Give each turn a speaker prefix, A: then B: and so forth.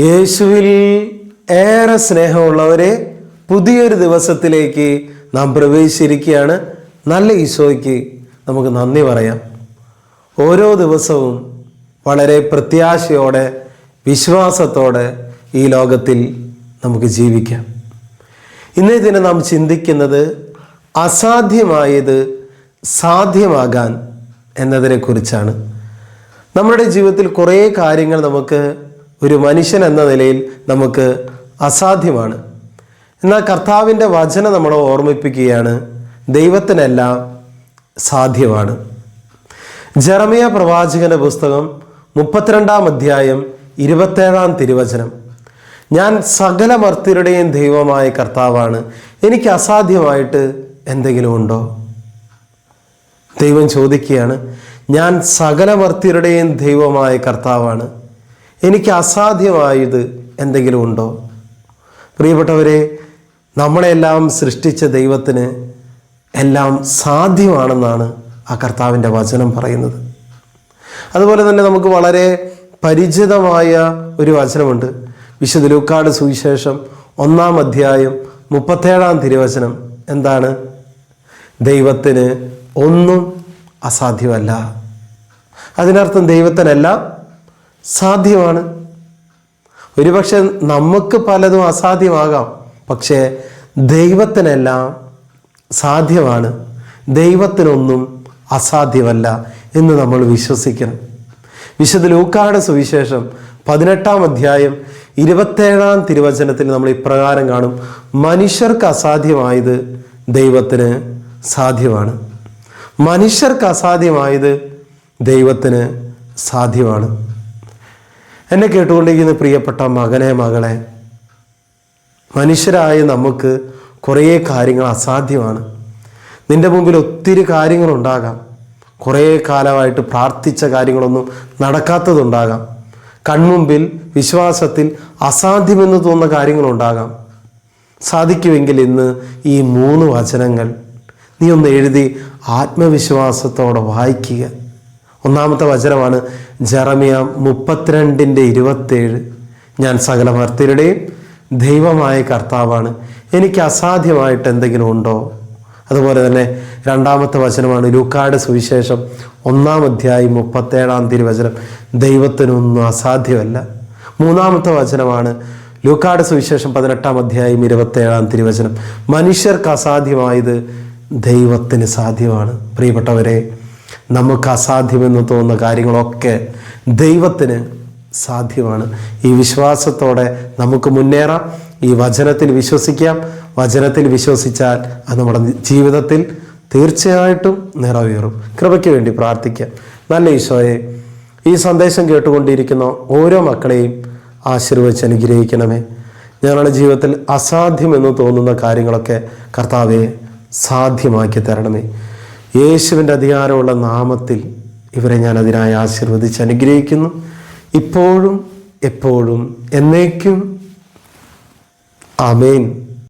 A: യേശുവിൽ ഏറെ സ്നേഹമുള്ളവരെ പുതിയൊരു ദിവസത്തിലേക്ക് നാം പ്രവേശിച്ചിരിക്കുകയാണ്. നല്ല ഈശോയ്ക്ക് നമുക്ക് നന്ദി പറയാം. ഓരോ ദിവസവും വളരെ പ്രത്യാശയോടെ വിശ്വാസത്തോടെ ഈ ലോകത്തിൽ നമുക്ക് ജീവിക്കാം. ഇന്നേ ദിനം നാം ചിന്തിക്കുന്നത് അസാധ്യമായത് സാധ്യമാകാൻ എന്നതിനെക്കുറിച്ചാണ്. നമ്മുടെ ജീവിതത്തിൽ കുറേ കാര്യങ്ങൾ നമുക്ക് ഒരു മനുഷ്യൻ എന്ന നിലയിൽ നമുക്ക് അസാധ്യമാണ്. എന്നാൽ കർത്താവിന്റെ വചനം നമ്മളെ ഓർമ്മിപ്പിക്കുകയാണ് ദൈവത്തിനെല്ലാം സാധ്യമാണ്. ജറമിയ പ്രവാചകന്റെ പുസ്തകം മുപ്പത്തിരണ്ടാം അധ്യായം ഇരുപത്തേഴാം തിരുവചനം. ഞാൻ സകല മർത്തരുടെയും ദൈവമായ കർത്താവാണ് എനിക്ക് അസാധ്യമായിട്ട് എന്തെങ്കിലും ഉണ്ടോ? ദൈവം ചോദിക്കുകയാണ് ഞാൻ സകല മർത്തരുടെയും ദൈവമായ കർത്താവാണ്. എനിക്ക് അസാധ്യമായത് എന്തെങ്കിലും ഉണ്ടോ? പ്രിയപ്പെട്ടവരെ നമ്മളെല്ലാം സൃഷ്ടിച്ച ദൈവത്തിന് എല്ലാം സാധ്യമാണെന്നാണ് ആ കർത്താവിന്റെ വചനം പറയുന്നത്. അതുപോലെ തന്നെ നമുക്ക് വളരെ പരിചിതമായ ഒരു വചനമുണ്ട്. വിശുദ്ധ ലൂക്കാട് സുവിശേഷം ഒന്നാം അധ്യായം മുപ്പത്തേഴാം തിരുവചനം എന്താണ്? ദൈവത്തിന് ഒന്നും അസാധ്യമല്ല. അതിനർത്ഥം ദൈവത്തിനെല്ലാം സാധ്യമാണ്. ഒരുപക്ഷെ നമുക്ക് പലതും അസാധ്യമാകാം. പക്ഷേ ദൈവത്തിനെല്ലാം സാധ്യമാണ്. ദൈവത്തിനൊന്നും അസാധ്യമല്ല എന്ന് നമ്മൾ വിശ്വസിക്കണം. വിശുദ്ധ ലൂക്കാട് സുവിശേഷം പതിനെട്ടാം അധ്യായം ഇരുപത്തേഴാം തിരുവചനത്തിൽ നമ്മൾ ഇപ്രകാരം കാണും. മനുഷ്യർക്ക് അസാധ്യമായത് ദൈവത്തിന് സാധ്യമാണ്. മനുഷ്യർക്ക് അസാധ്യമായത് ദൈവത്തിന് സാധ്യമാണ്. എന്നെ കേട്ടുകൊണ്ടിരിക്കുന്ന പ്രിയപ്പെട്ട മകനെ മകളെ മനുഷ്യരായ നമുക്ക് കുറേ കാര്യങ്ങൾ അസാധ്യമാണ്. നിന്റെ മുമ്പിൽ ഒത്തിരി കാര്യങ്ങളുണ്ടാകാം. കുറേ കാലമായിട്ട് പ്രാർത്ഥിച്ച കാര്യങ്ങളൊന്നും നടക്കാത്തതുണ്ടാകാം. കൺമുമ്പിൽ വിശ്വാസത്തിൽ അസാധ്യമെന്ന് തോന്നുന്ന കാര്യങ്ങളുണ്ടാകാം. സാധിക്കുമെങ്കിൽ ഇന്ന് ഈ മൂന്ന് വചനങ്ങൾ നീ ഒന്ന് എഴുതി ആത്മവിശ്വാസത്തോടെ വായിക്കുക. ഒന്നാമത്തെ വചനമാണ് ജറമിയ മുപ്പത്തിരണ്ടിന്റെ ഇരുപത്തേഴ്. ഞാൻ സകല ഭർത്തരുടെയും ദൈവമായ കർത്താവാണ്. എനിക്ക് അസാധ്യമായിട്ട് എന്തെങ്കിലും ഉണ്ടോ? അതുപോലെ തന്നെ രണ്ടാമത്തെ വചനമാണ് ലൂക്കാട് സുവിശേഷം ഒന്നാം അധ്യായം മുപ്പത്തേഴാം തിരുവചനം ദൈവത്തിനൊന്നും അസാധ്യമല്ല. മൂന്നാമത്തെ വചനമാണ് ലൂക്കാട് സുവിശേഷം പതിനെട്ടാം അധ്യായം ഇരുപത്തേഴാം തിരുവചനം മനുഷ്യർക്ക് അസാധ്യമായത് ദൈവത്തിന് സാധ്യമാണ്. പ്രിയപ്പെട്ടവരെ നമുക്ക് അസാധ്യമെന്ന് തോന്നുന്ന കാര്യങ്ങളൊക്കെ ദൈവത്തിന് സാധ്യമാണ്. ഈ വിശ്വാസത്തോടെ നമുക്ക് മുന്നേറാം. ഈ വചനത്തിൽ വിശ്വസിക്കാം. വചനത്തിൽ വിശ്വസിച്ചാൽ അത് നമ്മുടെ ജീവിതത്തിൽ തീർച്ചയായിട്ടും നിറവേറും. കൃപയ്ക്ക് വേണ്ടി പ്രാർത്ഥിക്കാം. നല്ല ഈശോയെ ഈ സന്ദേശം കേട്ടുകൊണ്ടിരിക്കുന്ന ഓരോ മക്കളെയും ആശീർവദിച്ച് അനുഗ്രഹിക്കണമേ. ഞങ്ങളുടെ ജീവിതത്തിൽ അസാധ്യമെന്ന് തോന്നുന്ന കാര്യങ്ങളൊക്കെ കർത്താവെ സാധ്യമാക്കി തരണമേ. യേശുവിന്റെ അധികാരമുള്ള നാമത്തിൽ ഇവരെ ഞാൻ അതിനായി ആശീർവദിച്ച് അനുഗ്രഹിക്കുന്നു. ഇപ്പോഴും എപ്പോഴും എന്നേക്കും. ആമേൻ.